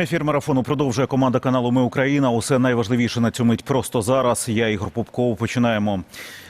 Ефір марафону продовжує команда каналу Ми Україна. Усе найважливіше на цю мить просто зараз. Я Ігор Попков. Починаємо.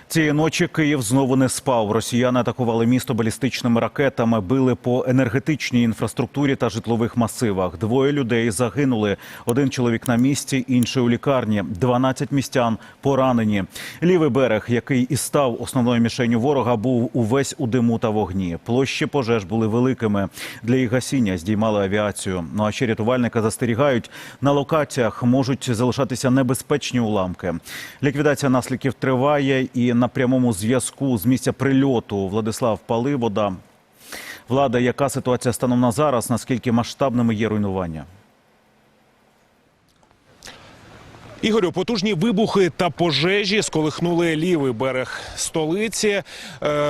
Цієї ночі Київ знову не спав. Росіяни атакували місто балістичними ракетами, били по енергетичній інфраструктурі та житлових масивах. Двоє людей загинули. Один чоловік на місці, інший у лікарні. 12 містян поранені. Лівий берег, який і став основною мішенню ворога, був увесь у диму та вогні. Площі пожеж були великими. Для їх гасіння здіймали авіацію. Ну а ще рятувальники застерігають, на локаціях можуть залишатися небезпечні уламки. Ліквідація наслідків триває і на прямому зв'язку з місця прильоту Владислав Паливода. Влада, яка ситуація станом на зараз? Наскільки масштабними є руйнування? Ігорю, потужні вибухи та пожежі сколихнули лівий берег столиці. Е,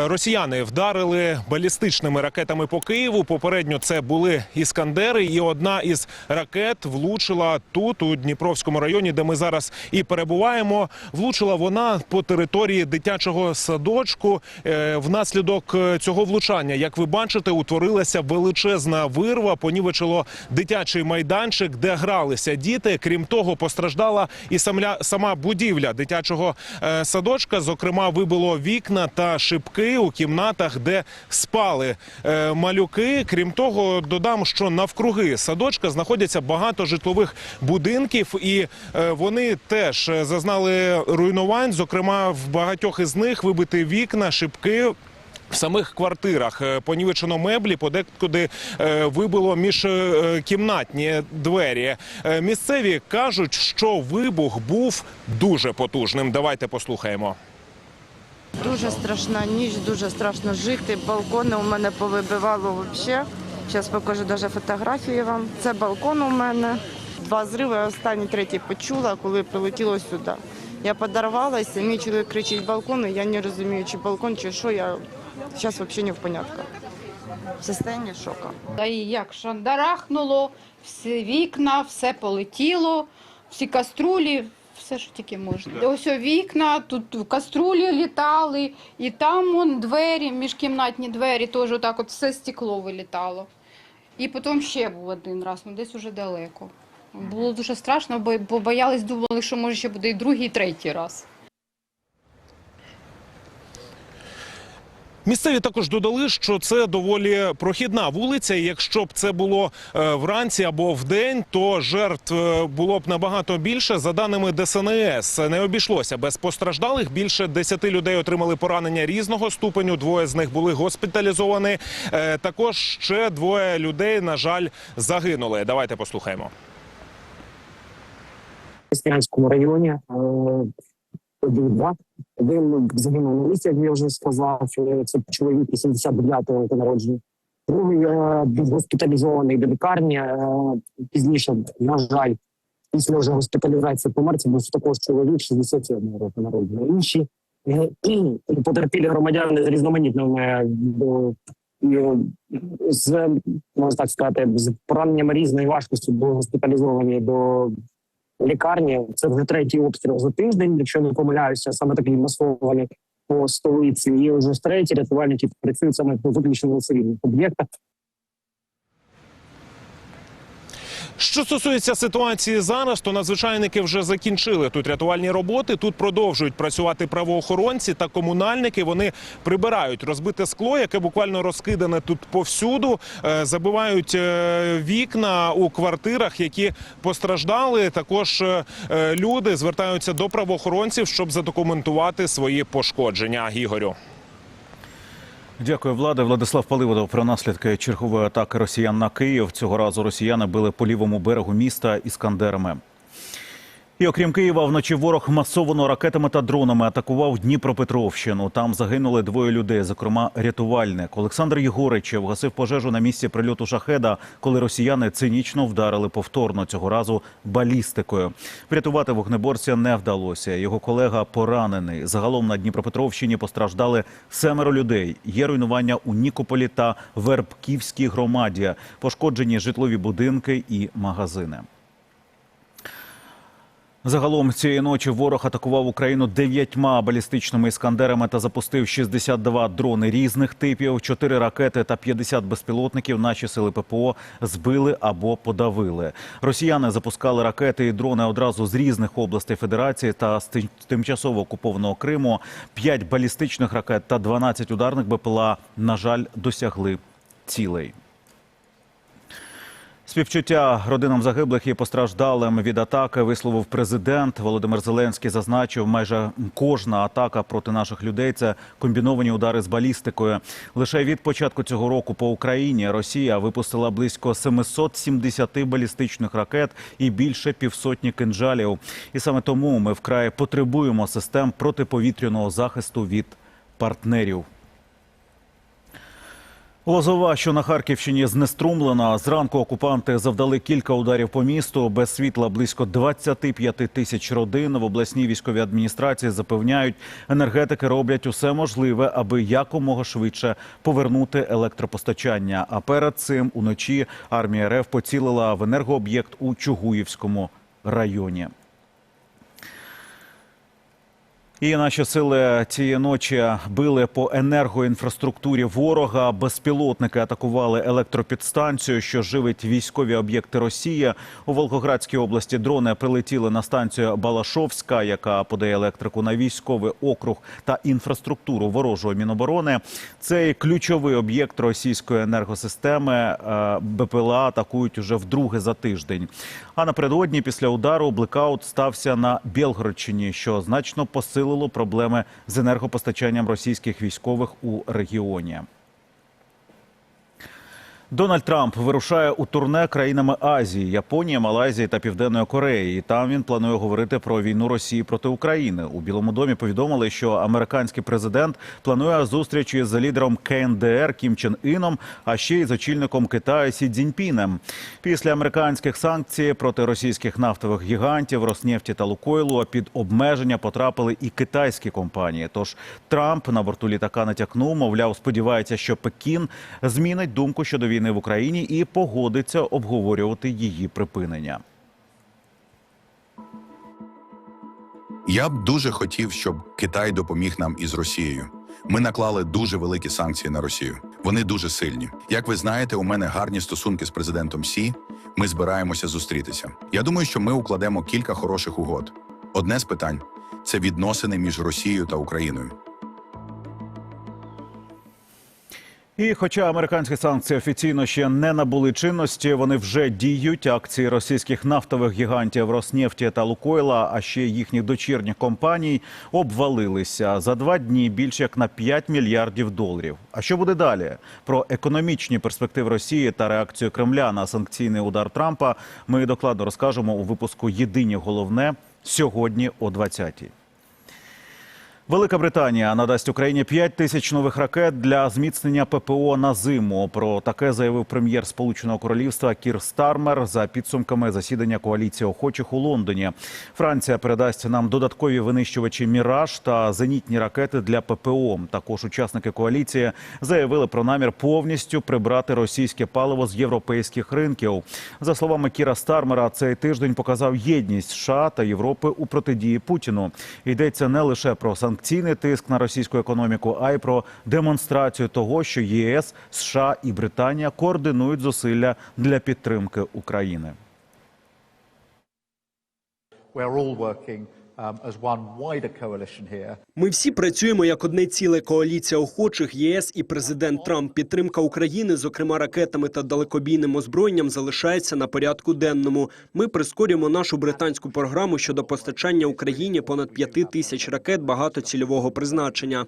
Росіяни вдарили балістичними ракетами по Києву. Попередньо це були іскандери, і одна із ракет влучила тут, у Дніпровському районі, де ми зараз і перебуваємо. Влучила вона по території дитячого садочку. Е, Внаслідок е, цього влучання, як ви бачите, утворилася величезна вирва, понівечило дитячий майданчик, де гралися діти. Крім того, постраждала і самля, сама будівля дитячого е, садочка. Зокрема, вибило вікна та шибки у кімнатах, де спали е, малюки. Крім того, додам, що навкруги садочка знаходяться багато житлових будинків, і е, вони теж зазнали руйнувань. Зокрема, в багатьох із них вибиті вікна, шибки. В самих квартирах е, понівечено меблі, подекуди е, вибило міжкімнатні двері. Е, Місцеві кажуть, що вибух був дуже потужним. Давайте послухаємо. Дуже страшна ніч, дуже страшно жити. Балкони у мене повибивало взагалі. Зараз покажу навіть фотографії вам. Це балкон у мене. Два зриви, останній третій почула, коли прилетіло сюди. Я подорвалася, мій чоловік кричить балкон, і я не розумію, чи балкон, чи що. Я зараз взагалі не в понятках. В состоянии шока. Та і як шандарахнуло, всі вікна, все полетіло, всі каструлі, все, що тільки можна. Ось о вікна, тут каструлі літали, і там вон двері, міжкімнатні двері, теж отак от все стекло вилітало. І потім ще був один раз, ну десь уже далеко. Було дуже страшно, бо, бо боялись, думали, що може ще буде і другий, і третій раз. Місцеві також додали, що це доволі прохідна вулиця. Якщо б це було е, вранці або вдень, то жертв е, було б набагато більше. За даними ДСНС, не обійшлося без постраждалих. Більше 10 людей отримали поранення різного ступеню. Двоє з них були госпіталізовані. Е, Також ще двоє людей, на жаль, загинули. Давайте послухаємо. Християнському районі. Е, Один загинув на місці, як я вже сказав. Це чоловік 89-го року народження. Другий е, був госпіталізований до лікарні. е, Пізніше, на жаль, після вже госпіталізації помер. Це був також чоловік 67-го року народження. Інші е, потерпілі громадяни з різноманітними з можна так сказати, з пораненнями різної важкості були госпіталізовані до лікарні. Це вже третій обстріл за тиждень, якщо не помиляюся, саме такий масований по столиці. І вже з третій рятувальники працюють саме по виключно цивільних об'єктах. Що стосується ситуації зараз, то надзвичайники вже закінчили тут рятувальні роботи. Тут продовжують працювати правоохоронці та комунальники. Вони прибирають розбите скло, яке буквально розкидане тут повсюду. Е, Забивають е, вікна у квартирах, які постраждали. Також е, люди звертаються до правоохоронців, щоб задокументувати свої пошкодження. Ігорю. Дякую, Влади. Владислав Паливодов про наслідки чергової атаки росіян на Київ. Цього разу росіяни били по лівому берегу міста іскандерами. І окрім Києва, вночі ворог масовано ракетами та дронами атакував Дніпропетровщину. Там загинули двоє людей, зокрема рятувальник. Олександр Єгоричев гасив пожежу на місці прильоту шахеда, коли росіяни цинічно вдарили повторно цього разу балістикою. Врятувати вогнеборця не вдалося. Його колега поранений. Загалом на Дніпропетровщині постраждали семеро людей. Є руйнування у Нікополі та Вербківській громаді. Пошкоджені житлові будинки і магазини. Загалом цієї ночі ворог атакував Україну дев'ятьма балістичними іскандерами та запустив 62 дрони різних типів, 4 ракети та 50 безпілотників. Наші сили ППО збили або подавили. Росіяни запускали ракети і дрони одразу з різних областей Федерації та з тимчасово окупованого Криму. 5 балістичних ракет та 12 ударних БПЛА, на жаль, досягли цілей. Співчуття родинам загиблих і постраждалим від атаки висловив президент Володимир Зеленський. Зазначив, майже кожна атака проти наших людей це комбіновані удари з балістикою. Лише від початку цього року по Україні Росія випустила близько 770 балістичних ракет і більше півсотні кинджалів. І саме тому ми вкрай потребуємо систем протиповітряного захисту від партнерів. Лозова, що на Харківщині знеструмлена. Зранку окупанти завдали кілька ударів по місту. Без світла близько 25 тисяч родин. В обласній військовій адміністрації запевняють, енергетики роблять усе можливе, аби якомога швидше повернути електропостачання. А перед цим уночі армія РФ поцілила в енергооб'єкт у Чугуївському районі. І наші сили цієї ночі били по енергоінфраструктурі ворога. Безпілотники атакували електропідстанцію, що живить військові об'єкти Росії. У Волгоградській області дрони прилетіли на станцію Балашовська, яка подає електрику на військовий округ та інфраструктуру ворожої міноборони. Цей ключовий об'єкт російської енергосистеми е, БПЛА атакують уже вдруге за тиждень. А напередодні після удару блекаут стався на Білгородщині, що значно посилило проблеми з енергопостачанням російських військових у регіоні. Дональд Трамп вирушає у турне країнами Азії, Японії, Малайзії та Південної Кореї. І там він планує говорити про війну Росії проти України. У Білому домі повідомили, що американський президент планує зустріч із лідером КНДР Кім Чен Іном, а ще й з очільником Китаю Сі Цзіньпінем. Після американських санкцій проти російських нафтових гігантів Роснефті та Лукойлу під обмеження потрапили і китайські компанії. Тож Трамп на борту літака натякнув, мовляв, сподівається, що Пекін змінить думку щодо війни в Україні і погодиться обговорювати її припинення. Я б дуже хотів, щоб Китай допоміг нам із Росією. Ми наклали дуже великі санкції на Росію. Вони дуже сильні. Як ви знаєте, у мене гарні стосунки з президентом Сі. Ми збираємося зустрітися. Я думаю, що ми укладемо кілька хороших угод. Одне з питань це відносини між Росією та Україною. І хоча американські санкції офіційно ще не набули чинності, вони вже діють. Акції російських нафтових гігантів Роснефті та Лукойла, а ще їхніх дочірніх компаній, обвалилися за два дні більше як на 5 мільярдів доларів. А що буде далі? Про економічні перспективи Росії та реакцію Кремля на санкційний удар Трампа ми докладно розкажемо у випуску Єдині головне сьогодні о 20-й. Велика Британія надасть Україні 5 тисяч нових ракет для зміцнення ППО на зиму. Про таке заявив прем'єр Сполученого Королівства Кір Стармер за підсумками засідання коаліції охочих у Лондоні. Франція передасть нам додаткові винищувачі Міраж та зенітні ракети для ППО. Також учасники коаліції заявили про намір повністю прибрати російське паливо з європейських ринків. За словами Кіра Стармера, цей тиждень показав єдність США та Європи у протидії Путіну. Йдеться не лише про санкційний тиск на російську економіку, а й про демонстрацію того, що ЄС, США і Британія координують зусилля для підтримки України. we're all working um. Ми всі працюємо як одне ціле коаліція охочих ЄС і президент Трамп. Підтримка України, зокрема ракетами та далекобійним озброєнням, залишається на порядку денному. Ми прискорюємо нашу британську програму щодо постачання Україні понад п'яти тисяч ракет багатоцільового призначення.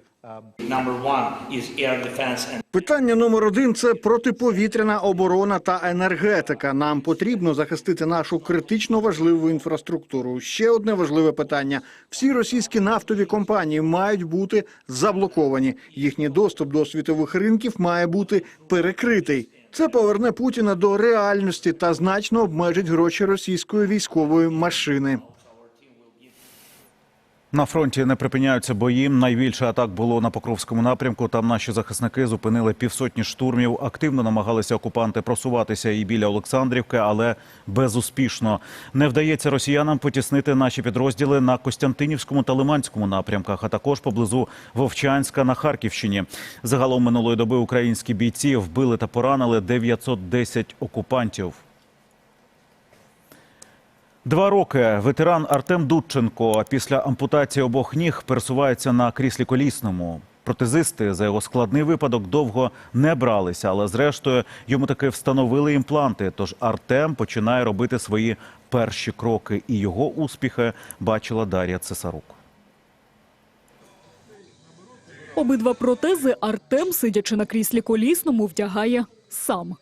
Питання номер один це протиповітряна оборона та енергетика. Нам потрібно захистити нашу критично важливу інфраструктуру. Ще одне важливе питання: всі російські нафтові компанії мають бути заблоковані. Їхній доступ до світових ринків має бути перекритий. Це поверне Путіна до реальності та значно обмежить гроші російської військової машини. На фронті не припиняються бої. Найбільше атак було на Покровському напрямку. Там наші захисники зупинили півсотні штурмів. Активно намагалися окупанти просуватися і біля Олександрівки, але безуспішно. Не вдається росіянам потіснити наші підрозділи на Костянтинівському та Лиманському напрямках, а також поблизу Вовчанська на Харківщині. Загалом минулої доби українські бійці вбили та поранили 910 окупантів. Два роки ветеран Артем Дудченко після ампутації обох ніг пересувається на кріслі колісному. Протезисти за його складний випадок довго не бралися, але зрештою йому таки встановили імпланти. Тож Артем починає робити свої перші кроки, і його успіхи бачила Дар'я Цесарук. Обидва протези Артем, сидячи на кріслі колісному, вдягає сам.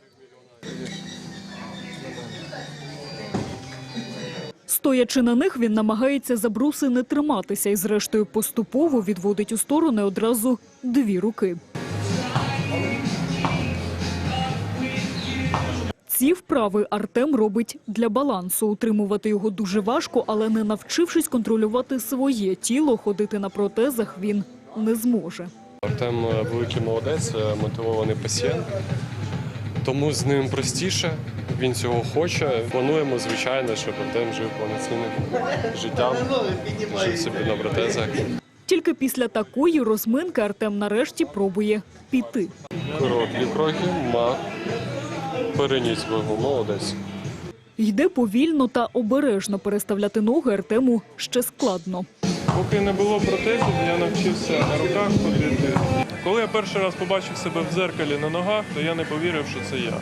Стоячи на них, він намагається за бруси не триматися і, зрештою, поступово відводить у сторони одразу дві руки. Ці вправи Артем робить для балансу. Утримувати його дуже важко, але не навчившись контролювати своє тіло, ходити на протезах він не зможе. Артем е, великий молодець, е, мотивований пацієнт. Тому з ним простіше, він цього хоче. Плануємо, звичайно, щоб Артем жив повноцінним життям, жив собі на протезах. Тільки після такої розминки Артем нарешті пробує піти. Короткий кроки, мах, переніс вагу, молодець. Йде повільно та обережно переставляти ноги Артему ще складно. Поки не було протезів, я навчився на руках ходити. Коли я перший раз побачив себе в дзеркалі на ногах, то я не повірив, що це я.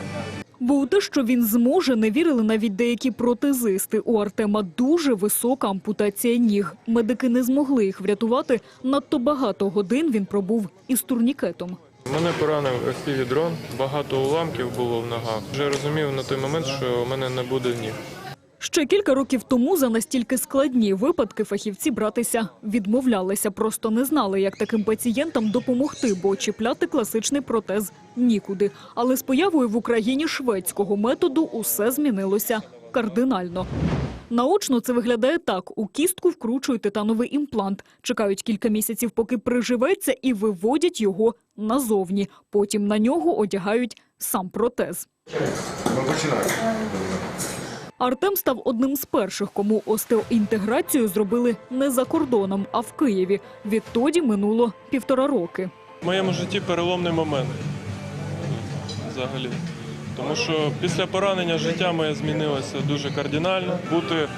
Бо у те, що він зможе, не вірили навіть деякі протезисти. У Артема дуже висока ампутація ніг. Медики не змогли їх врятувати. Надто багато годин він пробув із турнікетом. Мене поранив FPV-дрон, багато уламків було в ногах. Вже розумів на той момент, що у мене не буде ніг. Ще кілька років тому за настільки складні випадки фахівці братися відмовлялися, просто не знали, як таким пацієнтам допомогти, бо чіпляти класичний протез нікуди. Але з появою в Україні шведського методу усе змінилося кардинально. Наочно це виглядає так: у кістку вкручують титановий імплант, чекають кілька місяців, поки приживеться, і виводять його назовні. Потім на нього одягають сам протез. Артем став одним з перших, кому остеоінтеграцію зробили не за кордоном, а в Києві. Відтоді минуло півтора роки. В моєму житті переломний момент. Взагалі. Тому що після поранення життя моє змінилося дуже кардинально. Бути е,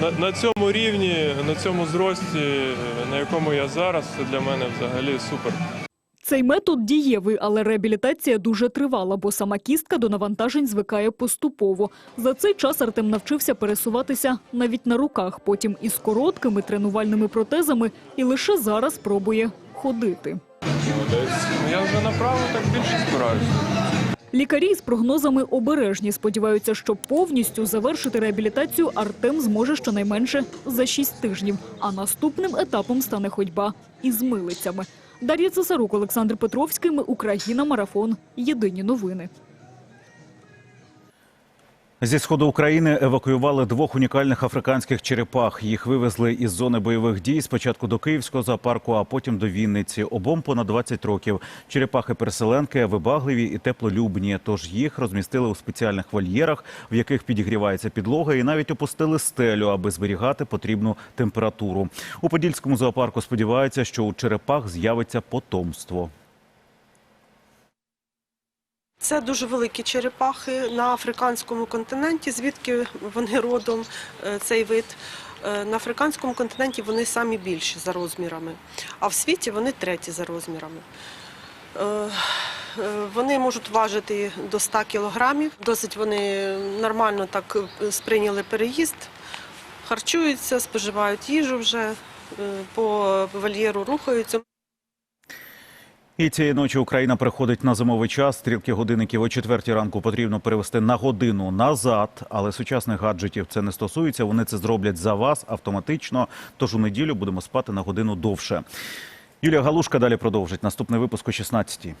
на, на цьому рівні, на цьому зрості, на якому я зараз, це для мене взагалі супер. Цей метод дієвий, але реабілітація дуже тривала, бо сама кістка до навантажень звикає поступово. За цей час Артем навчився пересуватися навіть на руках, потім із короткими тренувальними протезами і лише зараз пробує ходити. Я вже направо так більше спираюся. Лікарі з прогнозами обережні. Сподіваються, що повністю завершити реабілітацію Артем зможе щонайменше за 6 тижнів. А наступним етапом стане ходьба із милицями. Дар'я Цесарук, Олександр Петровський. Ми Україна. Марафон. Єдині новини. Зі сходу України евакуювали двох унікальних африканських черепах. Їх вивезли із зони бойових дій спочатку до Київського зоопарку, а потім до Вінниці. Обом понад 20 років. Черепахи-переселенки вибагливі і теплолюбні. Тож їх розмістили у спеціальних вольєрах, в яких підігрівається підлога, і навіть опустили стелю, аби зберігати потрібну температуру. У Подільському зоопарку сподіваються, що у черепах з'явиться потомство. Це дуже великі черепахи на африканському континенті, звідки вони родом, е, цей вид. Е, На африканському континенті вони самі більші за розмірами, а в світі вони треті за розмірами. Е, Вони можуть важити до 100 кілограмів. Досить вони нормально так сприйняли переїзд, харчуються, споживають їжу вже, по вольєру рухаються. І цієї ночі Україна приходить на зимовий час. Стрілки годинників о четвертій ранку потрібно перевести на годину назад. Але сучасних гаджетів це не стосується. Вони це зроблять за вас автоматично. Тож у неділю будемо спати на годину довше. Юлія Галушка далі продовжить. Наступний випуск о 16-й.